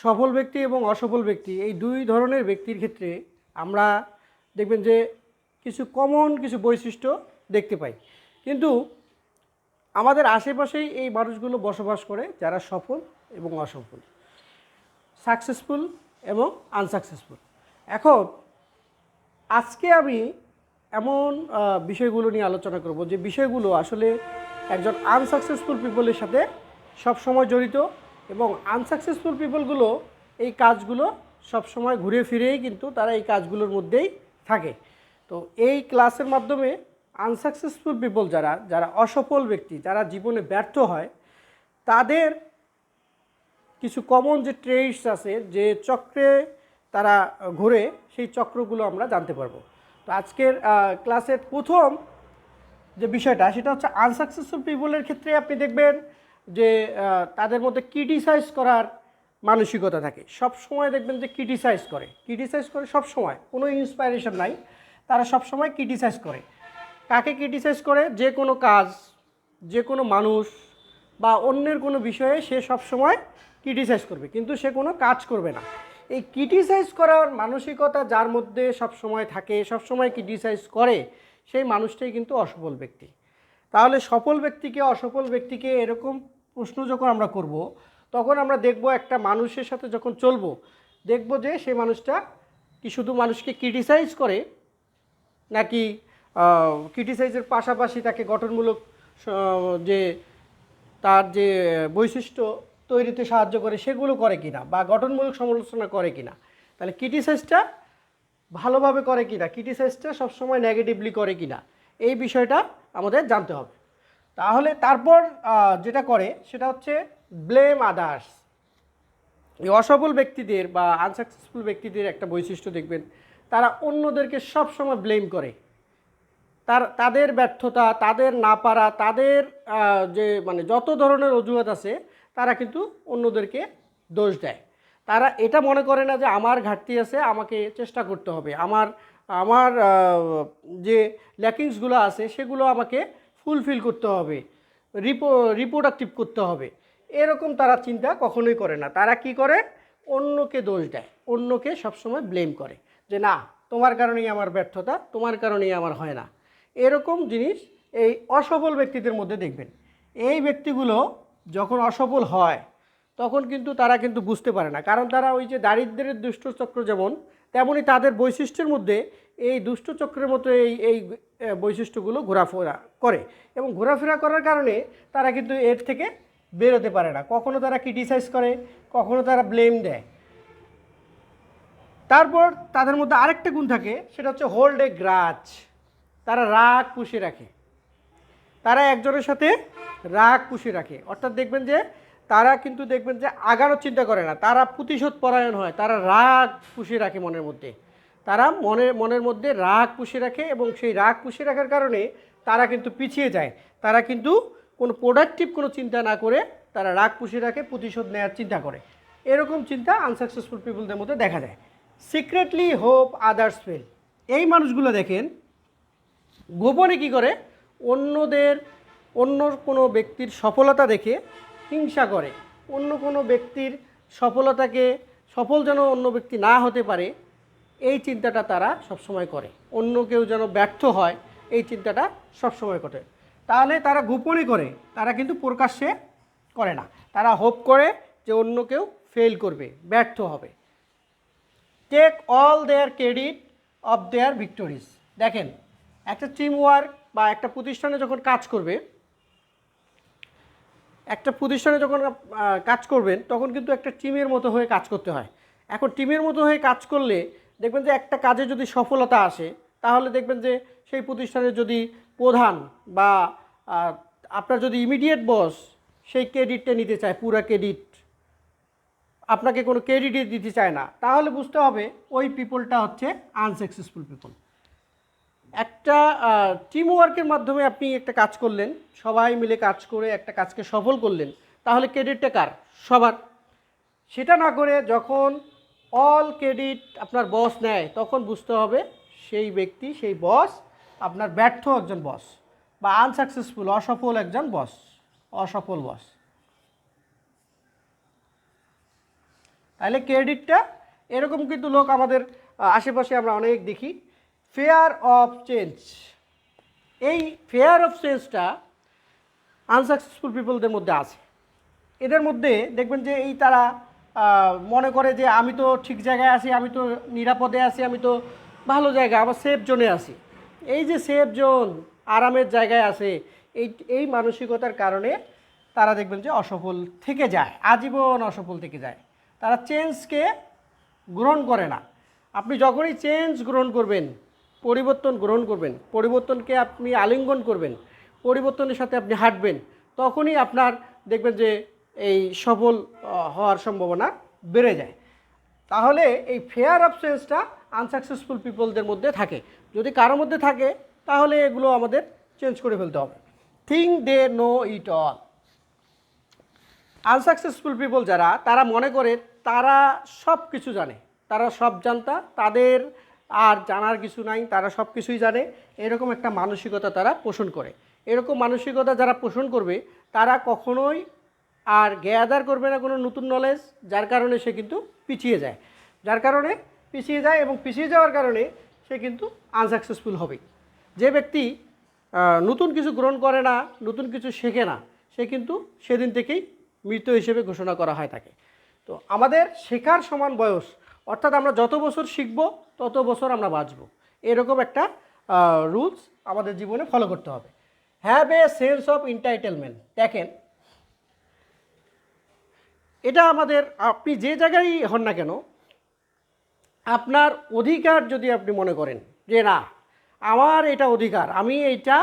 সফল ব্যক্তি এবং অসফল ব্যক্তি, এই দুই ধরনের ব্যক্তির ক্ষেত্রে আমরা দেখবেন যে কিছু কমন কিছু বৈশিষ্ট্য দেখতে পাই। কিন্তু আমাদের আশেপাশেই এই মানুষগুলো বসবাস করে যারা সফল এবং অসফল সাকসেসফুল এবং আনসাকসেসফুল এখন আজকে আমি এমন বিষয়গুলো নিয়ে আলোচনা করব যে বিষয়গুলো আসলে একজন আনসাকসেসফুল পিপলের সাথে সব সময় জড়িত এবং আনসাকসেসফুল পিপলগুলো এই কাজগুলো সব সময় ঘুরে ফিরেই কিন্তু তারা এই কাজগুলোর মধ্যেই থাকে। তো এই ক্লাসের মাধ্যমে আনসাকসেসফুল পিপল যারা যারা অসফল ব্যক্তি, যারা জীবনে ব্যর্থ হয়, তাদের কিছু কমন যে ট্রেডস আছে, যে চক্রে তারা ঘুরে সেই চক্রগুলো আমরা জানতে পারব। তো আজকের ক্লাসের প্রথম যে বিষয়টা, সেটা হচ্ছে আনসাকসেসফুল পিপলের ক্ষেত্রে আপনি দেখবেন যে তাদের মধ্যে ক্রিটিসাইজ করার মানসিকতা থাকে। সব সময় দেখবেন যে ক্রিটিসাইজ করে। ক্রিটিসাইজ করে সব সময়। কোনো ইন্সপাইরেশন নাই। তারা সব সময় ক্রিটিসাইজ করে। কাকে ক্রিটিসাইজ করে? যে কোনো কাজ, যে কোনো মানুষ বা অন্যের কোনো বিষয়ে সে সব সময় ক্রিটিসাইজ করবে। কিন্তু সে কোনো কাজ করবে না। এই ক্রিটিসাইজ করার মানসিকতা যার মধ্যে সব সময় থাকে, সব সময় ক্রিটিসাইজ করে, সেই মানুষটাই কিন্তু অসফল ব্যক্তি। তাহলে সফল ব্যক্তিকে অসফল ব্যক্তিকে এরকম প্রশ্ন যখন আমরা করব, তখন আমরা দেখব একটা মানুষের সাথে যখন চলব, দেখব যে সেই মানুষটা কি শুধু মানুষকে ক্রিটিসাইজ করে, নাকি ক্রিটিসাইজের পাশাপাশি তাকে গঠনমূলক যে তার যে বৈশিষ্ট্য তৈরিতে সাহায্য করে, সেগুলো করে কিনা, বা গঠনমূলক সমালোচনা করে কিনা, তাহলে ক্রিটিসাইজটা ভালোভাবে করে কিনা ক্রিটিসাইজটা সবসময় নেগেটিভলি করে কিনা, এই বিষয়টা আমাদের জানতে হবে। তাহলে তারপর যেটা করে, সেটা হচ্ছে ব্লেম আদার্স এই অসফল ব্যক্তিদের বা আনসাকসেসফুল ব্যক্তিদের একটা বৈশিষ্ট্য দেখবেন, তারা অন্যদেরকে সবসময় ব্লেম করে। তার, তাদের ব্যর্থতা, তাদের না পারা, তাদের যে মানে যত ধরনের অজুহাত আছে, তারা কিন্তু অন্যদেরকে দোষ দেয়। তারা এটা মনে করে না যে আমার ঘাটতি আছে, আমাকে চেষ্টা করতে হবে। আমার আমার যে ল্যাকিংসগুলো আছে, সেগুলো আমাকে ফুলফিল করতে হবে, রিপো রিপ্রোডাক্টিভ করতে হবে। এরকম তারা চিন্তা কখনোই করে না। তারা কি করে? অন্যকে দোষ দেয়। অন্যকে সবসময় ব্লেম করে যে, না, তোমার কারণেই আমার ব্যর্থতা, তোমার কারণেই আমার হয় না। এরকম জিনিস এই অসফল ব্যক্তিদের মধ্যে দেখবেন। এই ব্যক্তিগুলো যখন অসফল হয়, তখন কিন্তু তারা কিন্তু বুঝতে পারে না। কারণ তারা ওই যে দারিদ্র্যের দুষ্ট চক্র যেমন তেমনই তাদের বৈশিষ্ট্যের মধ্যে এই দুষ্ট চক্রের মতো এই এই বৈশিষ্ট্যগুলো ঘোরাফেরা করে এবং ঘোরাফেরা করার কারণে তারা কিন্তু এর থেকে বেরোতে পারে না। কখনো তারা ক্রিটিসাইজ করে, কখনো তারা ব্লেম দেয়। তারপর তাদের মধ্যে আরেকটা গুণ থাকে, সেটা হচ্ছে হোল্ড এ গ্রাচ তারা রাগ পুষে রাখে। তারা একজনের সাথে রাগ পুষে রাখে। অর্থাৎ দেখবেন যে, তারা কিন্তু দেখবেন যে আগানোর চিন্তা করে না। তারা প্রতিশোধ পরায়ণ হয়। তারা রাগ পুষে রাখে মনের মধ্যে। তারা মনের মনের মধ্যে রাগ পুষে রাখে এবং সেই রাগ পুষে রাখার কারণে তারা কিন্তু পিছিয়ে যায়। তারা কিন্তু কোনো প্রোডাক্টিভ কোনো চিন্তা না করে তারা রাগ পুষে রাখে, প্রতিশোধ নেওয়ার চিন্তা করে। এরকম চিন্তা আনসাকসেসফুল পিপুলদের মধ্যে দেখা যায়। সিক্রেটলি হোপ আদার্স ফেল এই মানুষগুলো দেখেন, গোপনে কি করে? অন্যদের, অন্য কোনো ব্যক্তির সফলতা দেখে হিংসা করে। অন্য কোনো ব্যক্তির সফলতাকে সফল যেন অন্য ব্যক্তি না হতে পারে এই চিন্তাটা তারা সবসময় করে। অন্য কেউ যেন ব্যর্থ হয়, এই চিন্তাটা সবসময় করে। তাহলে তারা গোপনে করে, তারা কিন্তু প্রকাশ্যে করে না। তারা হোপ করে যে অন্য কেউ ফেল করবে, ব্যর্থ হবে। Take all their credit of their victories দেখেন, একটা টিম ওয়ার্ক বা একটা প্রতিষ্ঠানে যখন কাজ করবে, একটা প্রতিষ্ঠানে যখন কাজ করবেন, তখন কিন্তু একটা টিমের মতো হয়ে কাজ করতে হয়। এখন টিমের মতো হয়ে কাজ করলে দেখবেন যে একটা কাজে যদি সফলতা আসে, তাহলে দেখবেন যে সেই প্রতিষ্ঠানের যদি প্রধান বা আপনার যদি ইমিডিয়েট বস সেই ক্রেডিটটা নিতে চায়, পুরা ক্রেডিট আপনাকে কোনো ক্রেডিটই দিতে চায় না, তাহলে বুঝতে হবে ওই পিপলটা হচ্ছে আনসাকসেসফুল পিপল একটা টিম ওয়ার্কের মাধ্যমে আপনি একটা কাজ করলেন, সবাই মিলে কাজ করে একটা কাজকে সফল করলেন, তাহলে ক্রেডিটটা কার? সবার। সেটা না করে যখন অল ক্রেডিট আপনার বস নেয়, তখন বুঝতে হবে সেই ব্যক্তি, সেই বস আপনার ব্যর্থ একজন বস বা আনসাকসেসফুল অসফল একজন বস অসফল বস তাহলে ক্রেডিটটা এরকম কিন্তু লোক আমাদের আশেপাশে আমরা অনেক দেখি। ফেয়ার অফ চেঞ্জ এই ফেয়ার অফ চেঞ্জটা আনসাকসেসফুল পিপলদের মধ্যে আছে। এদের মধ্যে দেখবেন যে এই তারা মনে করে যে আমি তো ঠিক জায়গায় আছি, আমি তো নিরাপদে আছি, আমি তো ভালো জায়গায় আমার সেফ জোনে আছি। এই যে সেফ জোন আরামের জায়গায় আছে, এই এই মানসিকতার কারণে তারা দেখবেন যে অসফল থেকে যায়, আজীবন অসফল থেকে যায়। তারা চেঞ্জকে গ্রহণ করে না। আপনি যখনই চেঞ্জ গ্রহণ করবেন, পরিবর্তন গ্রহণ করবেন, পরিবর্তনকে আপনি আলিঙ্গন করবেন, পরিবর্তনের সাথে আপনি হাঁটবেন, তখনই আপনার দেখবেন যে সফল হওয়ার সম্ভাবনা বেড়ে যায়। তাহলে এই ফেয়ার অফ চেঞ্জটা আনসাকসেসফুল পিপলদের মধ্যে থাকে। যদি কারোর মধ্যে থাকে, তাহলে এগুলো আমাদের চেঞ্জ করে ফেলতে হবে। Think they know it all unsuccessful people যারা, তারা মনে করে, তারা সব কিছু জানে। তারা সব জানতা, তাদের আর জানার কিছু নাই, তারা সব কিছুই জানে। এরকম একটা মানসিকতা তারা পোষণ করে। এরকম মানসিকতা যারা পোষণ করবে, তারা কখনোই আর গ্যাদার করবে না কোনো নতুন নলেজ যার কারণে সে কিন্তু পিছিয়ে যায়। যার কারণে পিছিয়ে যায় এবং পিছিয়ে যাওয়ার কারণে সে কিন্তু আনসাকসেসফুল হবে। যে ব্যক্তি নতুন কিছু গ্রহণ করে না, নতুন কিছু শেখে না, সে কিন্তু সেদিন থেকেই মৃত হিসেবে ঘোষণা করা হয় তাকে। তো আমাদের শেখার সমান বয়স, অর্থাৎ আমরা যত বছর শিখব, তত বছর আমরা বাঁচব। এরকম একটা রুলস আমাদের জীবনে ফলো করতে হবে। Have a sense of entitlement দেখেন এটা আমাদের, আপনি যে জায়গায় হন না কেন, আপনার অধিকার যদি আপনি মনে করেন যে না, আমার এটা অধিকার, আমি এটা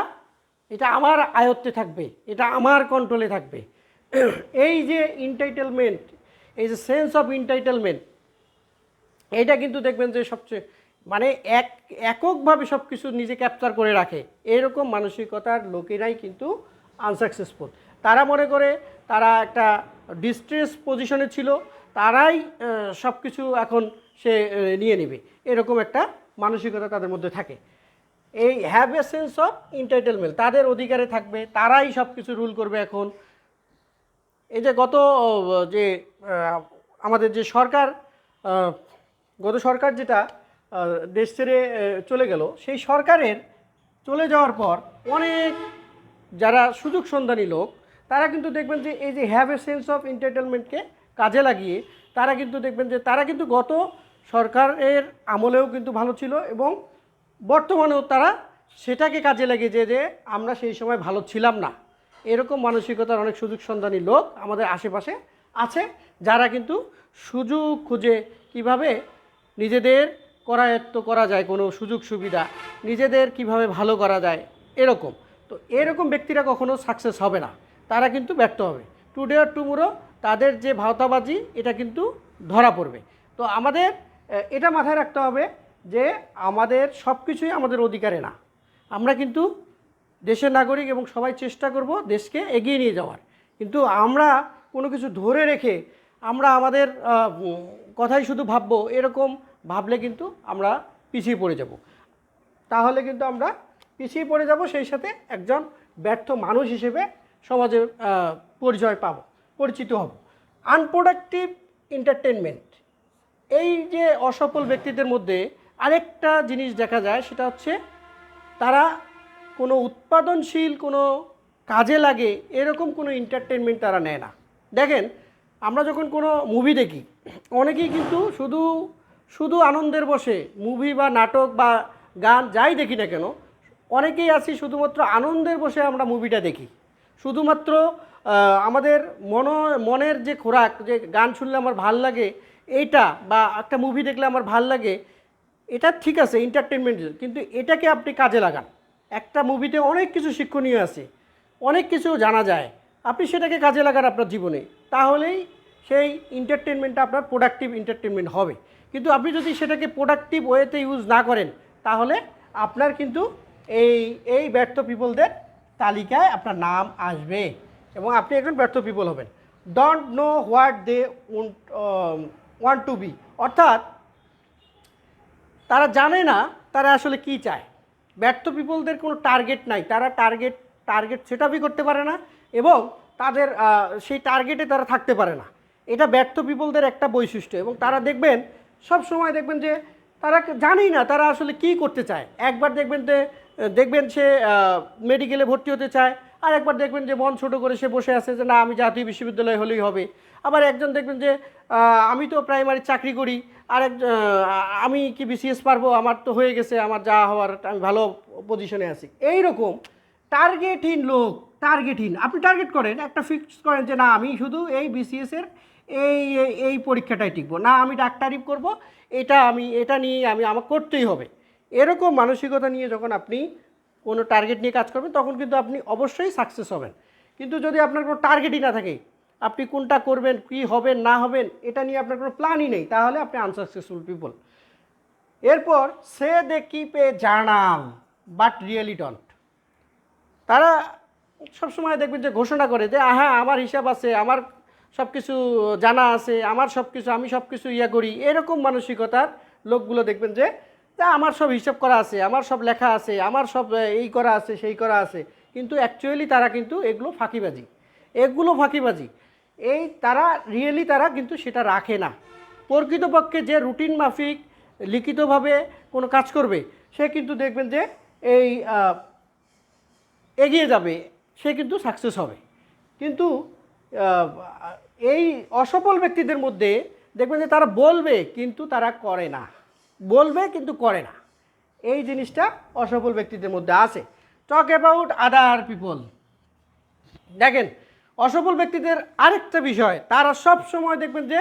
এটা আমার আয়ত্তে থাকবে, এটা আমার কন্ট্রোলে থাকবে। এই যে ইন্টাইটেলমেন্ট এই যে সেন্স অফ ইন্টাইটেলমেন্ট এইটা কিন্তু দেখবেন যে সবচেয়ে মানে এক, এককভাবে সব কিছু নিজে ক্যাপচার করে রাখে। এরকম মানসিকতার লোকেরাই কিন্তু আনসাকসেসফুল তারা মনে করে তারা একটা ডিস্ট্রেস পজিশনে ছিল, তারাই সব কিছু এখন সে নিয়ে নেবে। এরকম একটা মানসিকতা তাদের মধ্যে থাকে। এই have a sense of entitlement তাদের অধিকারে থাকবে, তারাই সব কিছু রুল করবে এখন। এই যে গত যে আমাদের যে সরকার গত সরকার যেটা দেশ ছেড়ে চলে গেল, সেই সরকারের চলে যাওয়ার পর অনেক যারা সুযোগ সন্ধানী লোক তারা কিন্তু দেখবেন যে এই যে হ্যাভ এ সেন্স অফ এন্টারটেনমেন্টকে কাজে লাগিয়ে তারা কিন্তু দেখবেন যে তারা কিন্তু গত সরকারের আমলেও কিন্তু ভালো ছিল এবং বর্তমানেও তারা সেটাকে কাজে লাগিয়ে যে যে আমরা সেই সময় ভালো ছিলাম না। এরকম মানসিকতার অনেক সুযোগ সন্ধানী লোক আমাদের আশেপাশে আছে যারা কিন্তু সুযোগ খুঁজে কীভাবে নিজেদের করায়ত্ত করা যায়, কোনো সুযোগ সুবিধা, নিজেদের কীভাবে ভালো করা যায়, এরকম। তো এরকম ব্যক্তিরা কখনো সাকসেস হবে না। তারা কিন্তু ব্যর্থ হবে। টুডে আর টুমোরো তাদের যে ভাওতাবাজি, এটা কিন্তু ধরা পড়বে। তো আমাদের এটা মাথায় রাখতে হবে যে আমাদের সব কিছুই আমাদের অধিকারে না। আমরা কিন্তু দেশের নাগরিক এবং সবাই চেষ্টা করব দেশকে এগিয়ে নিয়ে যাওয়ার। কিন্তু আমরা কোনো কিছু ধরে রেখে আমরা আমাদের কথাই শুধু ভাববো, এরকম ভাবলে কিন্তু আমরা পিছিয়ে পড়ে যাব। তাহলে কিন্তু আমরা পিছিয়ে পড়ে যাব সেই সাথে একজন ব্যর্থ মানুষ হিসেবে সমাজে পরিচয় পাব, পরিচিত হব। আনপ্রোডাক্টিভ এন্টারটেনমেন্ট এই যে অসফল ব্যক্তিদের মধ্যে আরেকটা জিনিস দেখা যায়, সেটা হচ্ছে তারা কোনো উৎপাদনশীল, কোনো কাজে লাগে, এরকম কোনো এন্টারটেনমেন্ট তারা নেয় না। দেখেন, আমরা যখন কোনো মুভি দেখি, অনেকেই কিন্তু শুধু শুধু আনন্দের বসে মুভি বা নাটক বা গান যাই দেখি না কেন, অনেকেই আছি শুধুমাত্র আনন্দের বসে আমরা মুভিটা দেখি। শুধুমাত্র আমাদের মন, মনের যে খোরাক, যে গান শুনলে আমার ভালো লাগে, এইটা বা একটা মুভি দেখলে আমার ভালো লাগে, এটা ঠিক আছে এন্টারটেনমেন্ট কিন্তু এটাকে আপনি কাজে লাগান। একটা মুভিতে অনেক কিছু শিক্ষণীয় আছে, অনেক কিছু জানা যায়। আপনি সেটাকে কাজে লাগান আপনার জীবনে। তাহলেই সেই এন্টারটেনমেন্টটা আপনার প্রোডাক্টিভ এন্টারটেনমেন্ট হবে। কিন্তু আপনি যদি সেটাকে প্রোডাক্টিভ ওয়েতে ইউজ না করেন, তাহলে আপনার কিন্তু এই এই ব্যর্থ পিপলদের তালিকায় আপনার নাম আসবে এবং আপনি একজন ব্যর্থ পিপল হবেন। Don't know what they want to be অর্থাৎ তারা জানে না তারা আসলে কি চায়। ব্যর্থ পিপলদের কোনো টার্গেট নাই। তারা টার্গেট টার্গেট সেট করতে পারে না এবং তাদের সেই টার্গেটে তারা থাকতে পারে না। এটা ব্যর্থ পিপলদের একটা বৈশিষ্ট্য এবং তারা দেখবেন সব সময় দেখবেন যে তারা জানেই না তারা আসলে কি করতে চায়। একবার দেখবেন যে দেখবেন সে মেডিকেলে ভর্তি হতে চায়। আর একবার দেখবেন যে মন ছোট করে সে বসে আছে যে, না, আমি জাতীয় বিশ্ববিদ্যালয় হলেই হবে। আবার একজন দেখবেন যে আমি তো প্রাইমারি চাকরি করি। আর এক আমি কি বিসিএস পারব? আমার তো হয়ে গেছে। আমার যা হওয়ার, আমি ভালো পজিশনে আছি। এই রকম টার্গেটহীন লোক টার্গেটহীন আপনি টার্গেট করেন, একটা ফিক্স করেন যে, না, আমি শুধু এই বিসিএস এর এই, এই- এই পরীক্ষাটাই টিকবো। না, আমি ডাক্তারি করব। এটা আমি, এটা নিয়ে আমি আমার করতেই হবে। এরকম মানসিকতা নিয়ে যখন আপনি কোনো টার্গেট নিয়ে কাজ করবেন, তখন কিন্তু আপনি অবশ্যই সাকসেস হবেন। কিন্তু যদি আপনার কোনো টার্গেটই না থাকে, আপনি কোনটা করবেন, কী হবেন, না হবেন, এটা নিয়ে আপনার কোনো প্ল্যানই নেই, তাহলে আপনি আনসাকসেসফুল পিপল এরপর, সে they keep a journal but really don't তারা সবসময় দেখবেন যে ঘোষণা করে যে হ্যাঁ আমার হিসাব আছে, আমার সব কিছু জানা আছে, আমার সব কিছু আমি সব কিছু ইয়া করি। এরকম মানসিকতার লোকগুলো দেখবেন যে তা আমার সব হিসাব করা আছে, আমার সব লেখা আছে, আমার সব এই করা আছে, সেই করা আছে। কিন্তু অ্যাকচুয়ালি তারা কিন্তু এগুলো ফাঁকিবাজি। এগুলো ফাঁকিবাজি। এই তারা রিয়েলি তারা কিন্তু সেটা রাখে না। প্রকৃতপক্ষে যে রুটিন মাফিক, লিখিতভাবে কোনো কাজ করবে, সে কিন্তু দেখবেন যে এই এগিয়ে যাবে, সে কিন্তু সাকসেস হবে। কিন্তু এই অসফল ব্যক্তিদের মধ্যে দেখবেন যে তারা বলবে, কিন্তু তারা করে না। বলবে কিন্তু করে না। এই জিনিসটা অসফল ব্যক্তিদের মধ্যে আছে। টক অ্যাবাউট আদার পিপল দেখেন, অসফল ব্যক্তিদের আরেকটা বিষয়, তারা সব সময় দেখবেন যে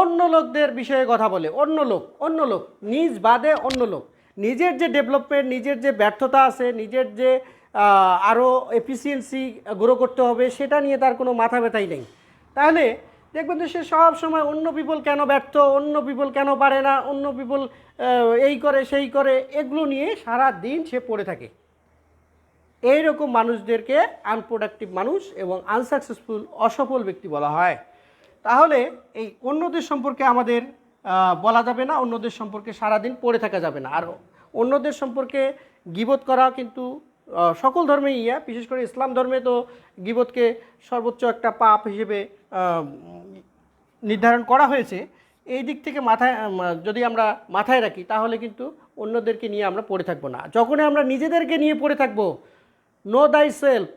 অন্য লোকদের বিষয়ে কথা বলে। অন্য লোক অন্য লোক, নিজ বাদে অন্য লোক। নিজের যে ডেভেলপমেন্ট নিজের যে ব্যর্থতা আছে, নিজের যে আরও এফিসিয়েন্সি গ্রো করতে হবে, সেটা নিয়ে তার কোনো মাথা ব্যথাই নেই। তাহলে দেখবেন যে সে সব সময় অন্য পিপল কেন ব্যর্থ, অন্য পিপল কেন পারে না, অন্য পিপল এই করে, সেই করে, এগুলো নিয়ে সারা দিন সে পড়ে থাকে। এইরকম মানুষদেরকে আনপ্রোডাক্টিভ মানুষ এবং আনসাকসেসফুল অসফল ব্যক্তি বলা হয়। তাহলে এই অন্যদের সম্পর্কে আমাদের বলা যাবে না, অন্যদের সম্পর্কে সারাদিন পড়ে থাকা যাবে না। আর অন্যদের সম্পর্কে গিবত করা কিন্তু সকল ধর্মেই ইয়া, বিশেষ করে ইসলাম ধর্মে তো গিবতকে সর্বোচ্চ একটা পাপ হিসেবে নির্ধারণ করা হয়েছে। এই দিক থেকে মাথায় যদি আমরা মাথায় রাখি, তাহলে কিন্তু অন্যদেরকে নিয়ে আমরা পড়ে থাকব না। যখনই আমরা নিজেদেরকে নিয়ে পড়ে থাকব নো দাই সেলফ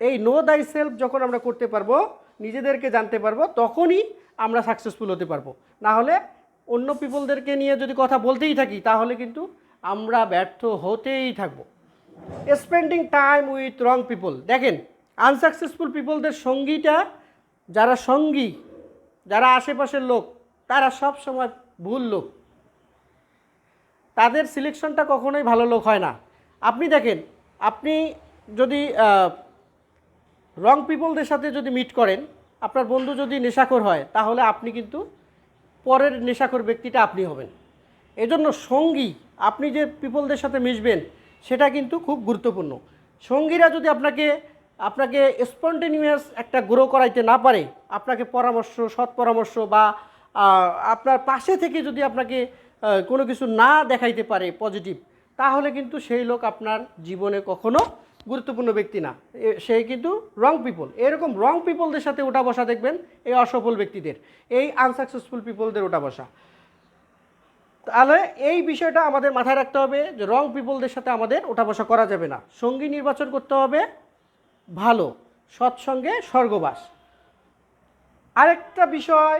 এই নো দাই সেলফ যখন আমরা করতে পারব, নিজেদেরকে জানতে পারব, তখনই আমরা সাকসেসফুল হতে পারব। না হলে অন্য পিপলদেরকে নিয়ে যদি কথা বলতেই থাকি, তাহলে কিন্তু আমরা ব্যর্থ হতেই থাকব। Spending time with wrong people দেখেন আনসাকসেসফুল পিপলদের সঙ্গীটা যারা সঙ্গী, যারা আশেপাশের লোক, তারা সব সময় ভুল লোক। তাদের সিলেকশনটা কখনোই ভালো লোক হয় না। আপনি দেখেন, আপনি যদি রং পিপলদের সাথে যদি মিট করেন, আপনার বন্ধু যদি নেশাখোর হয়, তাহলে আপনি কিন্তু পরের নেশাখোর ব্যক্তিটা আপনি হবেন। এজন্য সঙ্গী, আপনি যে পিপলদের সাথে মিশবেন সেটা কিন্তু খুব গুরুত্বপূর্ণ। সঙ্গীরা যদি আপনাকে আপনাকে স্পন্টেনিয়াস একটা গ্রো করাইতে না পারে, আপনাকে পরামর্শ সৎ পরামর্শ বা আপনার পাশে থেকে যদি আপনাকে কোনো কিছু না দেখাইতে পারে পজিটিভ তাহলে কিন্তু সেই লোক আপনার জীবনে কখনো গুরুত্বপূর্ণ ব্যক্তি না। সে কিন্তু রং পিপল এরকম রং পিপলদের সাথে ওঠা বসা দেখবেন, এই অসফল ব্যক্তিদের, এই আনসাকসেসফুল পিপলদের ওঠা বসা। তাহলে এই বিষয়টা আমাদের মাথায় রাখতে হবে যে রং পিপলদের সাথে আমাদের ওঠা বসা করা যাবে না। সঙ্গী নির্বাচন করতে হবে, ভালো, সৎসঙ্গে স্বর্গবাস। আরেকটা বিষয়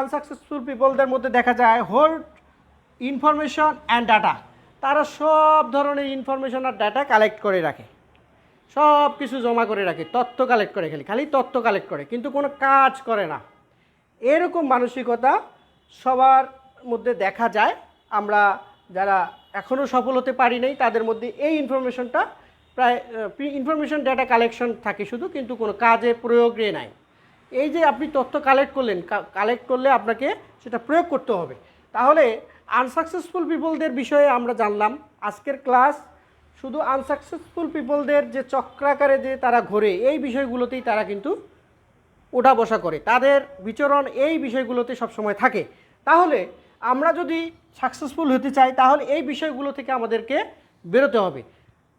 আনসাকসেসফুল পিপলদের মধ্যে দেখা যায় হোল্ড ইনফরমেশন অ্যান্ড ডাটা তারা সব ধরনের ইনফরমেশন আর ডাটা কালেক্ট করে রাখে। সব কিছু জমা করে রাখে, তথ্য কালেক্ট করে খালি খালি তথ্য কালেক্ট করে, কিন্তু কোনো কাজ করে না। এরকম মানসিকতা সবার মধ্যে দেখা যায়, আমরা যারা এখনও সফল হতে পারি নাই, তাদের মধ্যে এই ইনফরমেশনটা প্রায় ইনফরমেশন ডাটা কালেকশন থাকে শুধু, কিন্তু কোনো কাজে প্রয়োগে নাই। এই যে আপনি তথ্য কালেক্ট করলেন কালেক্ট করলে আপনাকে সেটা প্রয়োগ করতে হবে। তাহলে আনসাকসেসফুল পিপলদের বিষয়ে আমরা জানলাম, আজকের ক্লাস শুধু আনসাকসেসফুল পিপলদের যে চক্রাকারে যে তারা ঘোরে, এই বিষয়গুলোতেই তারা কিন্তু ওঠা বসা করে। তাদের বিচরণ এই বিষয়গুলোতে সবসময় থাকে। তাহলে আমরা যদি সাকসেসফুল হতে চাই, তাহলে এই বিষয়গুলো থেকে আমাদেরকে বেরোতে হবে।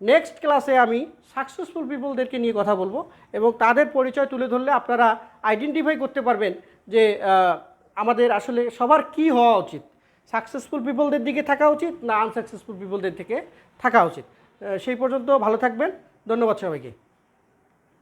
নেক্সট ক্লাসে আমি সাকসেসফুল পিপলদেরকে নিয়ে কথা বলব এবং তাদের পরিচয় তুলে ধরলে আপনারা আইডেন্টিফাই করতে পারবেন যে আমাদের আসলে সবার কি হওয়া উচিত। সাকসেসফুল পিপলদের দিকে থাকা উচিত না আনসাকসেসফুল পিপলদের থেকে থাকা উচিত? সেই পর্যন্ত ভালো থাকবেন। ধন্যবাদ সবাইকে।